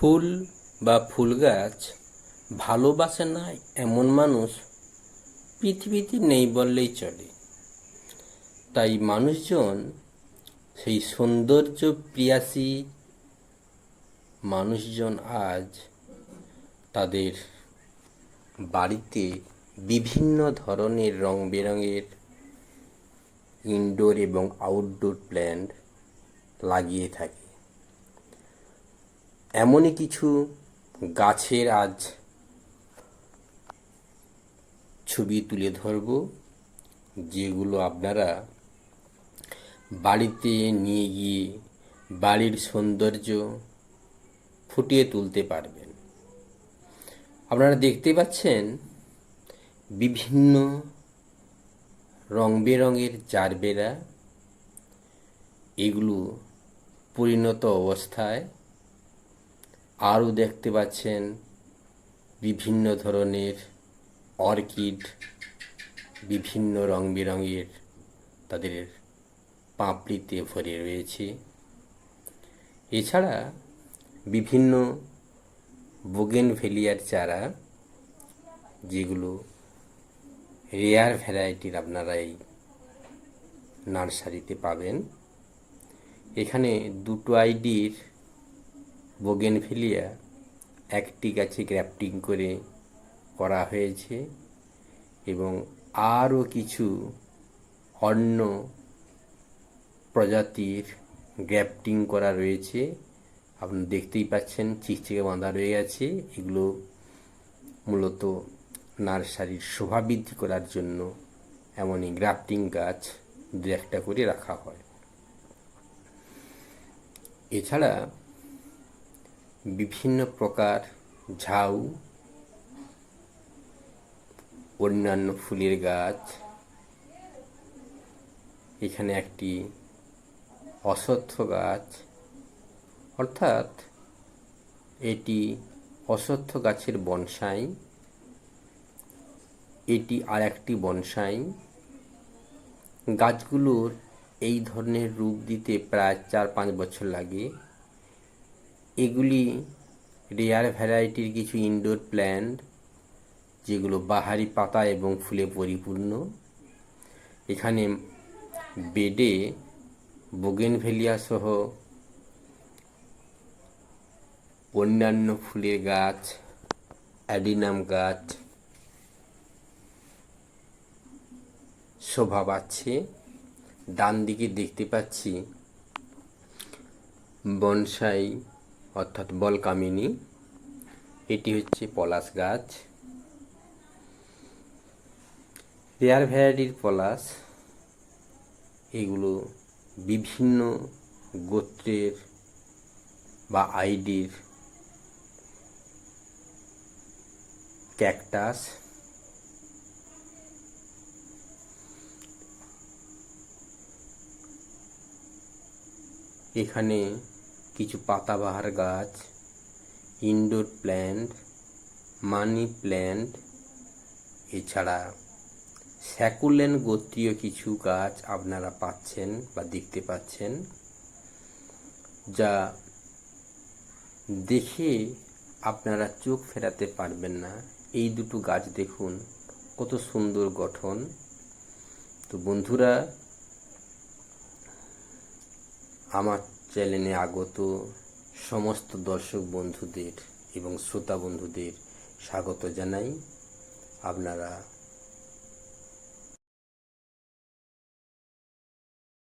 ফুল বা ফুল গাছ ভালোবাসে না এমন মানুষ পৃথিবীতে নেই বললেই চলে। তাই মানুষজন সেই সৌন্দর্য প্রিয়াসী মানুষজন আজ তাদের বাড়িতে বিভিন্ন ধরনের রং বেরঙের ইনডোর এবং আউটডোর প্ল্যান্ট লাগিয়ে থাকে। এমনই কিছু গাছের আজ ছবি তুলে ধরব, যেগুলো আপনারা বাড়িতে নিয়ে গিয়ে বাড়ির সৌন্দর্য ফুটিয়ে তুলতে পারবেন। আপনারা দেখতে পাচ্ছেন বিভিন্ন রং বেরঙের জারবেরা এগুলো পরিণত অবস্থায় আরও দেখতে পাচ্ছেন বিভিন্ন ধরনের অর্কিড, বিভিন্ন রং বেরঙের তাদের পাপড়িতে ভরে রয়েছে। এছাড়া বিভিন্ন বোগেনভেলিয়ার চারা, যেগুলো রেয়ার ভ্যারাইটির আপনারা এই নার্সারিতে পাবেন। এখানে দুটো আইডির বোগেনভেলিয়া একটি গাছে গ্রাফটিং করে করা হয়েছে এবং আরও কিছু অন্য প্রজাতির গ্রাফটিং করা রয়েছে। আপনি দেখতেই পাচ্ছেন চিকচিকে বাঁধা রয়ে গেছে। এগুলো মূলত নার্সারির শোভা বৃদ্ধি করার জন্য এমনই গ্রাফটিং গাছ দু একটা করে রাখা হয়। এছাড়া বিভিন্ন প্রকার ঝাউ, অন্যান্য ফুলের গাছ। এখানে একটি অশ্বত্থ গাছ। অর্থাৎ এটি অশ্বত্থ গাছের বনসাই। এটি আর একটি বনসাই। গাছগুলোর এই ধরনের রূপ দিতে প্রায় চার পাঁচ বছর লাগে। এগুলি রেয়ার ভ্যারাইটির কিছু ইনডোর প্ল্যান্ট যেগুলো বাহারি পাতা এবং ফুলে পরিপূর্ণ। এখানে বেডে বোগেনভেলিয়া সহ অন্যান্য ফুলের গাছ অ্যাডিনাম গাছ শোভা পাচ্ছে। ডান দিকে দেখতে পাচ্ছি বনসাই অর্থাৎ বলকামিনী। এটি হচ্ছে পলাশ গাছ। রেয়ার ভ্যারাইটির পলাশ। এগুলো বিভিন্ন গোত্রের বা আইডির ক্যাকটাস। এখানে কিছু পাতাবাহার গাছ ইনডোর প্ল্যান্ট মানি প্ল্যান্ট এছাড়া স্যাকুলেন গোত্রীয় কিছু গাছ আপনারা পাচ্ছেন বা দেখতে পাচ্ছেন, যা দেখে আপনারা চোখ ফেরাতে পারবেন না। এই দুটো গাছ দেখুন, কত সুন্দর গঠন। তো বন্ধুরা, আমার চ্যানেলে আগত সমস্ত দর্শক বন্ধুদের এবং শ্রোতা বন্ধুদের স্বাগত জানাই। আপনারা